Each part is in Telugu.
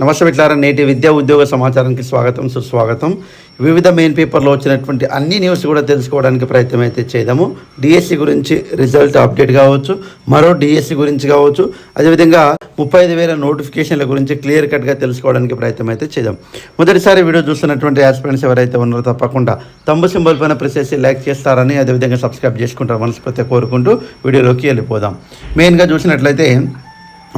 నమస్తే మిట్లారా నేటి విద్యా ఉద్యోగ సమాచారానికి స్వాగతం సుస్వాగతం. వివిధ మెయిన్ పేపర్లో వచ్చినటువంటి అన్ని న్యూస్ కూడా తెలుసుకోవడానికి ప్రయత్నం అయితే చేద్దాము. డిఎస్సి గురించి రిజల్ట్ అప్డేట్ కావచ్చు మరో డిఎస్సి గురించి కావచ్చు అదేవిధంగా ముప్పై ఐదు వేల నోటిఫికేషన్ల గురించి క్లియర్ కట్గా తెలుసుకోవడానికి ప్రయత్నం అయితే చేద్దాం. మొదటిసారి వీడియో చూస్తున్నటువంటి యాస్పిరెంట్స్ ఎవరైతే ఉన్నారో తప్పకుండా తమ్ము సింబల్ పైన ప్రెస్ చేసి లైక్ చేస్తారని అదేవిధంగా సబ్స్క్రైబ్ చేసుకుంటారు మనస్ఫూర్తిగా కోరుకుంటూ వీడియోలోకి వెళ్ళిపోదాం. మెయిన్గా చూసినట్లయితే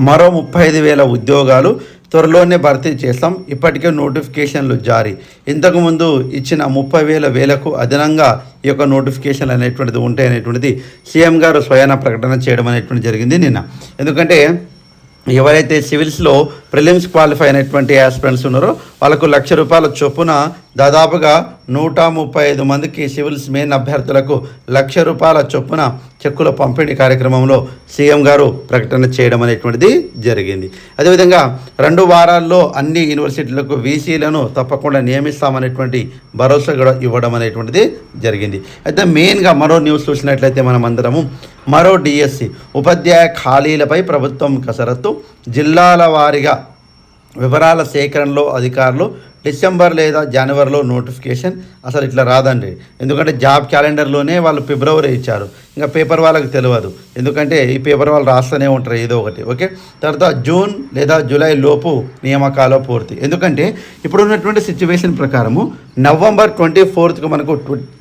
మరో ముప్పై ఐదు వేల ఉద్యోగాలు త్వరలోనే భర్తీ చేస్తాం. ఇప్పటికే నోటిఫికేషన్లు జారీ. ఇంతకుముందు ఇచ్చిన ముప్పై వేల వేలకు అదనంగా ఈ యొక్క నోటిఫికేషన్లు అనేటువంటిది ఉంటాయనేటువంటిది సీఎం గారు స్వయాన ప్రకటన చేయడం అనేటువంటి జరిగింది నిన్న. ఎందుకంటే ఎవరైతే సివిల్స్లో ప్రిలిమ్స్ క్వాలిఫై అయినటువంటి యాస్పిరెంట్స్ ఉన్నారో వాళ్ళకు లక్ష రూపాయల చొప్పున దాదాపుగా నూట ముప్పై ఐదు మందికి సివిల్స్ మెయిన్ అభ్యర్థులకు లక్ష రూపాయల చొప్పున చెక్కుల పంపిణీ కార్యక్రమంలో సీఎం గారు ప్రకటన చేయడం అనేటువంటిది జరిగింది. అదేవిధంగా రెండు వారాల్లో అన్ని యూనివర్సిటీలకు వీసీలను తప్పకుండా నియమిస్తామనేటువంటి భరోసా కూడా ఇవ్వడం అనేటువంటిది జరిగింది. అయితే మెయిన్గా మరో న్యూస్ చూసినట్లయితే మనం అందరము మరో డిఎస్సి. ఉపాధ్యాయ ఖాళీలపై ప్రభుత్వం కసరత్తు. జిల్లాల వారీగా వివరాల సేకరణలో అధికారులు డిసెంబర్ లేదా జనవరిలో నోటిఫికేషన్ అసలు ఇట్లా రాదండి. ఎందుకంటే జాబ్ క్యాలెండర్లోనే వాళ్ళు ఫిబ్రవరి ఇచ్చారు. ఇంకా పేపర్ వాళ్ళకి తెలియదు. ఎందుకంటే ఈ పేపర్ వాళ్ళు రాస్తూనే ఉంటారు ఏదో ఒకటి ఓకే? తర్వాత జూన్ లేదా జూలై లోపు నియామకాలు పూర్తి. ఎందుకంటే ఇప్పుడు ఉన్నటువంటి సిచ్యువేషన్ ప్రకారము నవంబర్ ట్వంటీ ఫోర్త్కి మనకు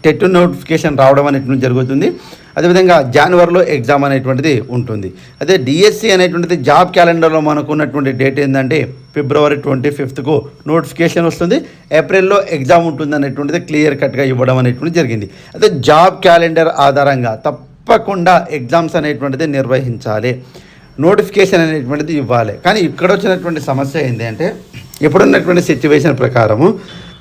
టెట్ నోటిఫికేషన్ రావడం అనేటువంటి జరుగుతుంది. అదేవిధంగా జనవరిలో ఎగ్జామ్ అనేటువంటిది ఉంటుంది. అదే డిఎస్సి అనేటువంటిది జాబ్ క్యాలెండర్లో మనకు ఉన్నటువంటి డేట్ ఏంటంటే ఫిబ్రవరి ట్వంటీ ఫిఫ్త్కు నోటిఫికేషన్ వస్తుంది. ఏప్రిల్లో ఎగ్జామ్ ఉంటుంది అనేటువంటిది క్లియర్ కట్గా ఇవ్వడం అనేటువంటిది జరిగింది. అదే జాబ్ క్యాలెండర్ ఆధారంగా తప్పకుండా ఎగ్జామ్స్ అనేటువంటిది నిర్వహించాలి. నోటిఫికేషన్ అనేటువంటిది ఇవ్వాలి. కానీ ఇక్కడ వచ్చినటువంటి సమస్య ఏంటి అంటే ఇప్పుడున్నటువంటి సిచ్యువేషన్ ప్రకారము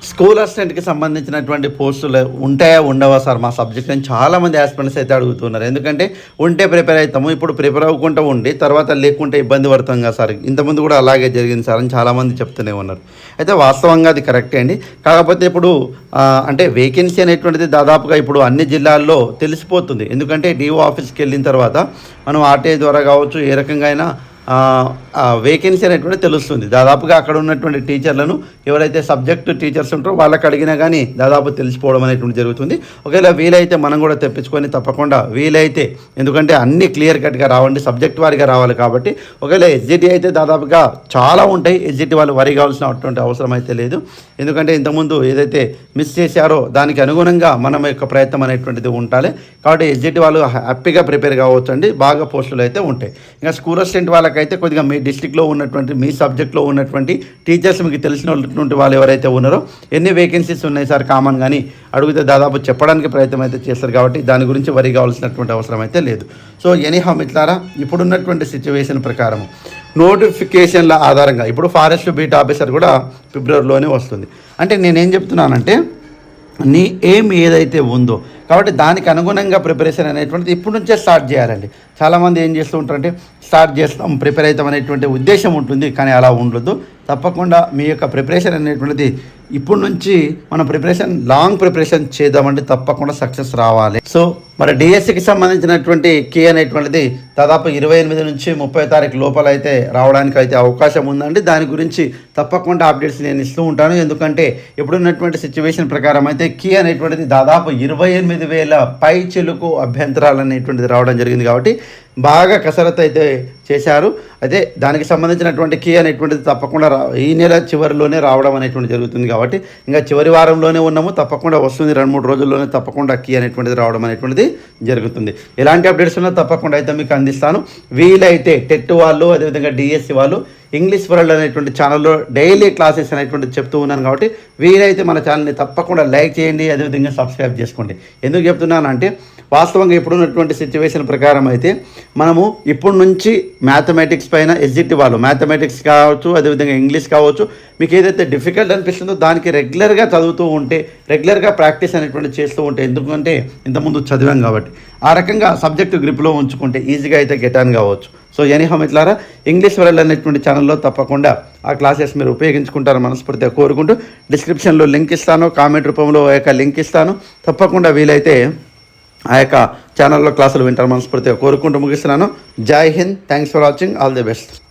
స్కూల్ అసిస్టెంట్కి సంబంధించినటువంటి పోస్టులు ఉంటాయా ఉండవా సార్? మా సబ్జెక్ట్ అని చాలామంది ఆస్పిరెంట్స్ అయితే అడుగుతున్నారు. ఎందుకంటే ఉంటే ప్రిపేర్ అవుతాము ఇప్పుడు ప్రిపేర్ అవ్వకుండా ఉండి తర్వాత లేకుంటే ఇబ్బంది పడతాం కదా సార్. ఇంతకుముందు కూడా అలాగే జరిగింది సార్ అని చాలామంది చెప్తూనే ఉన్నారు. అయితే వాస్తవంగా అది కరెక్టే అండి. కాకపోతే ఇప్పుడు అంటే వేకెన్సీ అనేటువంటిది దాదాపుగా ఇప్పుడు అన్ని జిల్లాల్లో తెలిసిపోతుంది. ఎందుకంటే డిఓ ఆఫీస్కి వెళ్ళిన తర్వాత మనం ఆర్టీఐ ద్వారా కావచ్చు ఏ రకంగా అయినా వేకెన్సీ అనేటువంటి తెలుస్తుంది. దాదాపుగా అక్కడ ఉన్నటువంటి టీచర్లను ఎవరైతే సబ్జెక్టు టీచర్స్ ఉంటారో వాళ్ళకి అడిగినా కానీ దాదాపు తెలిసిపోవడం అనేటువంటి జరుగుతుంది. ఒకవేళ వీలైతే మనం కూడా తెప్పించుకొని తప్పకుండా వీలైతే ఎందుకంటే అన్ని క్లియర్ కట్గా రావండి సబ్జెక్ట్ వారిగా రావాలి కాబట్టి. ఒకవేళ ఎస్జిటి అయితే దాదాపుగా చాలా ఉంటాయి. ఎస్జిటి వాళ్ళు వరి కావాల్సినటువంటి అవసరం అయితే లేదు. ఎందుకంటే ఇంతకుముందు ఏదైతే మిస్ చేశారో దానికి అనుగుణంగా మనం యొక్క ప్రయత్నం అనేటువంటిది ఉండాలి. కాబట్టి ఎస్జిటి వాళ్ళు హ్యాపీగా ప్రిపేర్ కావచ్చు అండి బాగా పోస్టులు అయితే ఉంటాయి. ఇంకా స్కూల్ అసిస్టెంట్ నాకైతే కొద్దిగా మీ డిస్టిక్లో ఉన్నటువంటి మీ సబ్జెక్ట్లో ఉన్నటువంటి టీచర్స్ మీకు తెలిసినటువంటి వాళ్ళు ఎవరైతే ఉన్నారో ఎన్ని వేకెన్సీస్ ఉన్నాయి సార్ కామన్ కానీ అడిగితే దాదాపు చెప్పడానికి ప్రయత్నం అయితే చేస్తారు కాబట్టి దాని గురించి వరి కావాల్సినటువంటి అవసరం అయితే లేదు. సో ఎనీహా మిట్లారా ఇప్పుడున్నటువంటి సిచ్యువేషన్ ప్రకారం నోటిఫికేషన్ల ఆధారంగా ఇప్పుడు ఫారెస్ట్ బీట్ ఆఫీసర్ కూడా ఫిబ్రవరిలోనే వస్తుంది. అంటే నేనేం చెప్తున్నానంటే నీ ఏం ఏదైతే ఉందో కాబట్టి దానికి అనుగుణంగా ప్రిపరేషన్ అనేటువంటిది ఇప్పటి నుంచే స్టార్ట్ చేయాలండి. చాలామంది ఏం చేస్తూ ఉంటారంటే స్టార్ట్ చేస్తాం ప్రిపేర్ అవుతాం అనేటువంటి ఉద్దేశం ఉంటుంది కానీ అలా ఉండదు తప్పకుండా మీ యొక్క ప్రిపరేషన్ అనేటువంటిది ఇప్పటి నుంచి మన ప్రిపరేషన్ లాంగ్ ప్రిపరేషన్ చేద్దామంటే తప్పకుండా సక్సెస్ రావాలి. సో మరి డిఎస్సికి సంబంధించినటువంటి కీ అనేటువంటిది దాదాపు ఇరవై ఎనిమిది నుంచి ముప్పై తారీఖు లోపల అయితే రావడానికి అయితే అవకాశం ఉందండి. దాని గురించి తప్పకుండా అప్డేట్స్ నేను ఇస్తూ ఉంటాను. ఎందుకంటే ఇప్పుడున్నటువంటి సిచ్యువేషన్ ప్రకారం అయితే కీ అనేటువంటిది దాదాపు ఇరవై ఎనిమిది వేల పై చెలుకు అభ్యంతరాలు అనేటువంటిది రావడం జరిగింది కాబట్టి బాగా కసరత్తు అయితే చేశారు. అయితే దానికి సంబంధించినటువంటి కీ అనేటువంటిది తప్పకుండా రా ఈ నెల చివరిలోనే రావడం అనేటువంటి జరుగుతుంది కాబట్టి ఇంకా చివరి వారంలోనే ఉన్నాము. తప్పకుండా వస్తుంది. రెండు మూడు రోజుల్లోనే తప్పకుండా కీ అనేటువంటిది రావడం అనేటువంటిది జరుగుతుంది. ఎలాంటి అప్డేట్స్ ఉన్నా తప్పకుండా అయితే మీకు అందిస్తాను. వీలైతే టెట్ వాళ్ళు అదేవిధంగా డిఎస్సి వాళ్ళు ఇంగ్లీష్ వరల్డ్ అనేటువంటి ఛానల్లో డైలీ క్లాసెస్ అనేటువంటి చెప్తూ ఉన్నాను కాబట్టి వీలైతే మన ఛానల్ని తప్పకుండా లైక్ చేయండి. అదేవిధంగా సబ్స్క్రైబ్ చేసుకోండి. ఎందుకు చెప్తున్నానంటే వాస్తవంగా ఇప్పుడున్నటువంటి సిచ్యువేషన్ ప్రకారం అయితే మనము ఇప్పటి నుంచి మ్యాథమెటిక్స్ పైన ఎస్జిటి వాళ్ళు మ్యాథమెటిక్స్ కావచ్చు అదేవిధంగా ఇంగ్లీష్ కావచ్చు మీకు ఏదైతే డిఫికల్ట్ అనిపిస్తుందో దానికి రెగ్యులర్గా చదువుతూ ఉంటే రెగ్యులర్గా ప్రాక్టీస్ అనేటువంటి చేస్తూ ఉంటే ఎందుకంటే ఇంతకుముందు చదివాం కాబట్టి. ఆ రకంగా సబ్జెక్టు గ్రిప్లో ఉంచుకుంటే ఈజీగా అయితే గెటాన్ కావచ్చు. సో ఎనీహం ఇట్లారా ఇంగ్లీష్ వరల్డ్ అనేటువంటి ఛానల్లో తప్పకుండా ఆ క్లాసెస్ మీరు ఉపయోగించుకుంటారని మనస్ఫూర్తిగా కోరుకుంటూ డిస్క్రిప్షన్లో లింక్ ఇస్తాను కామెంట్ రూపంలో యొక్క లింక్ ఇస్తాను. తప్పకుండా వీలైతే ఆ యొక్క ఛానల్లో క్లాసులు వింటారు మనస్ఫూర్తిగా కోరుకుంటూ ముగిస్తున్నాను. జై Hind. Thanks for watching all the best